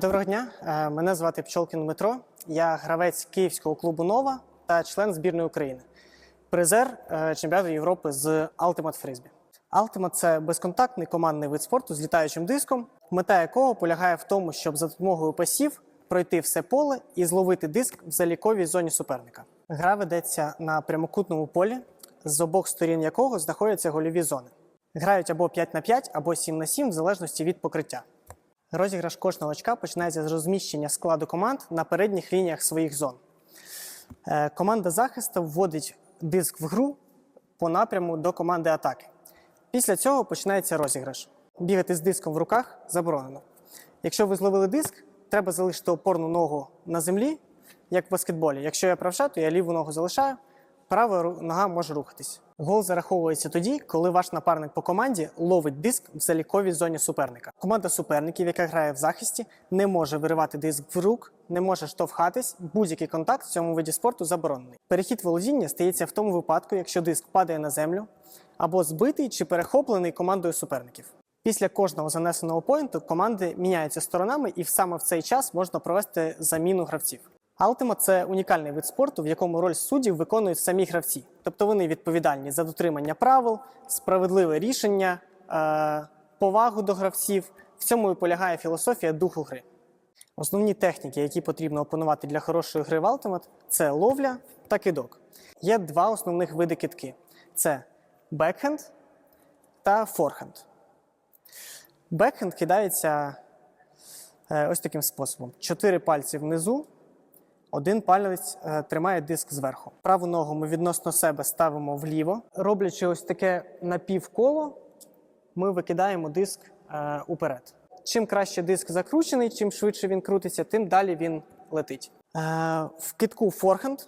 Доброго дня, Е, мене звати Пчолкін Дмитро. Я гравець київського клубу Нова та член збірної України, призер е, чемпіонату Європи з Ultimate Frisbee. Ultimate – це безконтактний командний вид спорту з літаючим диском, мета якого полягає в тому, щоб за допомогою пасів пройти все поле і зловити диск в заліковій зоні суперника. Гра ведеться на прямокутному полі, з обох сторін якого знаходяться гольові зони. Грають або 5 на 5, або 7 на 7 в залежності від покриття. Розіграш кожного очка починається з розміщення складу команд на передніх лініях своїх зон. Е, Команда захисту вводить диск в гру по напряму до команди атаки. Після цього починається розіграш. Бігати з диском в руках заборонено. Якщо ви зловили диск, треба залишити опорну ногу на землі, як в баскетболі. Якщо я правша, то я ліву ногу залишаю, права нога може рухатись. Гол зараховується тоді, коли ваш напарник по команді ловить диск в заліковій зоні суперника. Команда суперників, яка грає в захисті, не може виривати диск в рук, не може штовхатись. Будь-який контакт в цьому виді спорту заборонений. Перехід володіння стається в тому випадку, якщо диск падає на землю або збитий чи перехоплений командою суперників. Після кожного занесеного поінту команди міняються сторонами, і саме в цей час можна провести заміну гравців. Ultima – це унікальний вид спорту, в якому роль суддів виконують самі гравці. Тобто вони відповідальні за дотримання правил, справедливе рішення, е, повагу до гравців. В цьому і полягає філософія духу гри. Основні техніки, які потрібно опанувати для хорошої гри в Ultimate – це ловля та кидок. Є два основних види кидки: це бекхенд та форхенд. Бекхенд кидається е, ось таким способом: чотири пальці внизу, один палець е, тримає диск зверху. Праву ногу ми відносно себе ставимо вліво. Роблячи ось таке напівколо, ми викидаємо диск е, уперед. Чим краще диск закручений, чим швидше він крутиться, тим далі він летить. Е, в китку форхенд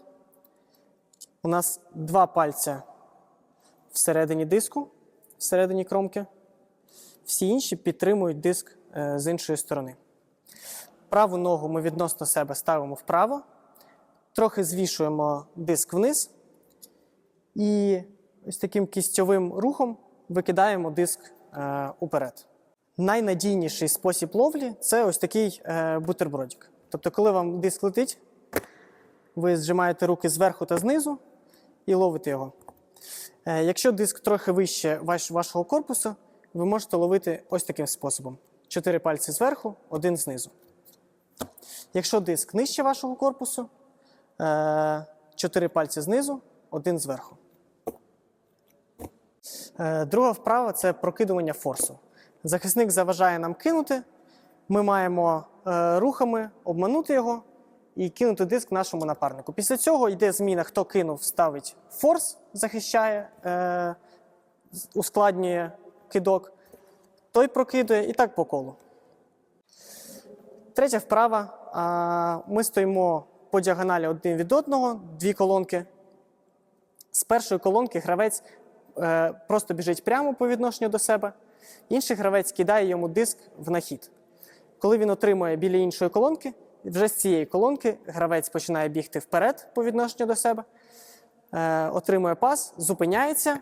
у нас два пальця всередині диску, всередині кромки. Всі інші підтримують диск з іншої сторони. Праву ногу ми відносно себе ставимо вправо, трохи звішуємо диск вниз і ось таким кістьовим рухом викидаємо диск е, уперед. Найнадійніший спосіб ловлі це ось такий е, бутербродик. Тобто, коли вам диск летить, ви зжимаєте руки зверху та знизу і ловите його. Е, Якщо диск трохи вище ваш, вашого корпусу, ви можете ловити ось таким способом: чотири пальці зверху, один знизу. Якщо диск нижче вашого корпусу, е, чотири пальці знизу, один зверху. Е, Друга вправа це прокидування форсу. Захисник заважає нам кинути. Ми маємо е, рухами обманути його і кинути диск нашому напарнику. Після цього йде зміна, хто кинув, ставить форс, захищає, ускладнює кидок, той прокидує і так по колу. Третя вправа. Ми стоїмо по діагоналі один від одного, дві колонки. З першої колонки гравець е, просто біжить прямо по відношенню до себе, інший гравець кидає йому диск в нахід. Коли він отримує біля іншої колонки, вже з цієї колонки гравець починає бігти вперед по відношенню до себе, е, отримує пас, зупиняється,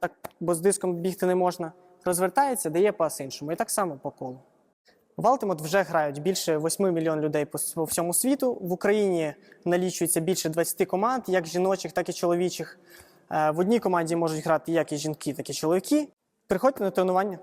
так, бо з диском бігти не можна, розвертається, дає пас іншому. І так само по колу. В Ultimate вже грають більше 8 мільйон людей по всьому світу. В Україні налічується більше 20 команд, як жіночих, так і чоловічих. Е, В одній команді можуть грати як і жінки, так і чоловіки. Приходьте на тренування.